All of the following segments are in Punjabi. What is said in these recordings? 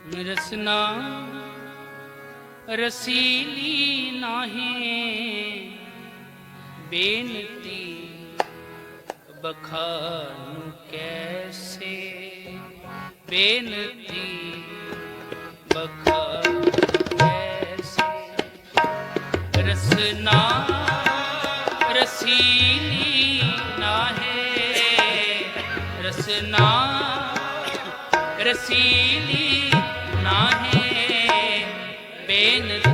ਰਸਨਾ ਰਸੀਲੀ ਨਾਹੀ ਬੇਨਤੀ ਬਖਾਨੂ ਕੈਸੇ? ਬੇਨਤੀ ਬਖਾਨੂ ਕੈਸੇ? ਰਸਨਾ ਰਸੀਲੀ ਨਾਹੀ ਰਸਨਾ ਰਸੀਲੀ ਨਾਹੀ ਬੇਨਤੀ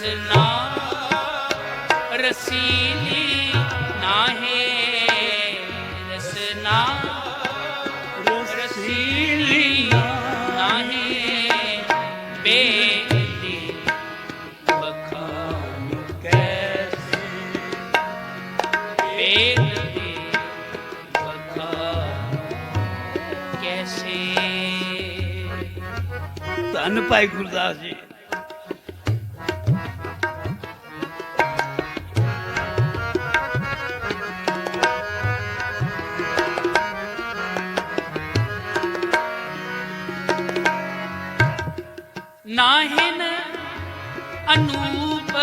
ਰਸਨਾ ਰਸੀਲੀ ਨਾਹੀ ਰਸਨਾ ਰਸੀਲੀ ਨਾਹੀ ਬੇਦੀ ਭਾਈ ਗੁਰਦਾਸ ਜੀ। ਨਾਹਿਨ ਅਨੂਪ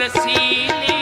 ਰਸੀਲੀ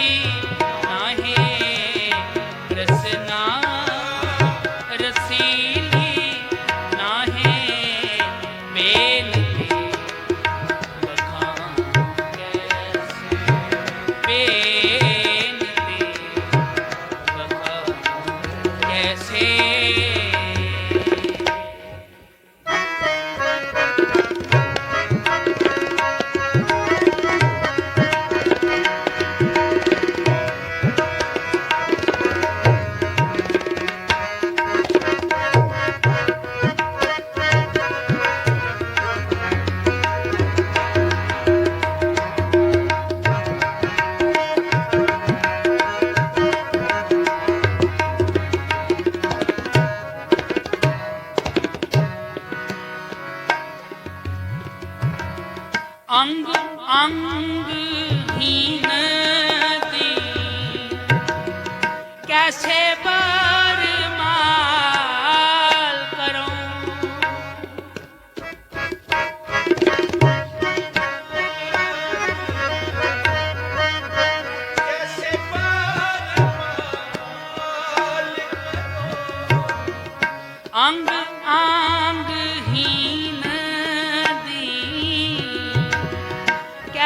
ਅੰਗ ਹੀਨ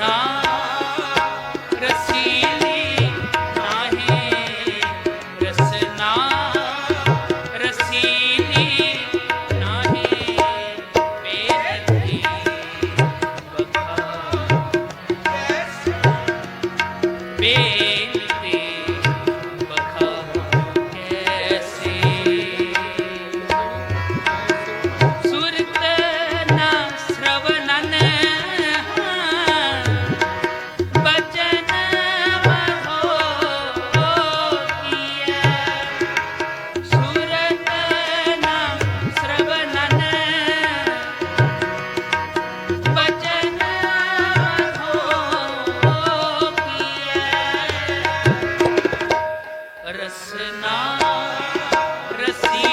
ना ਰਸਨਾ ਰਸੀ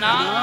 ਕੀਐ ਰਸਨਾ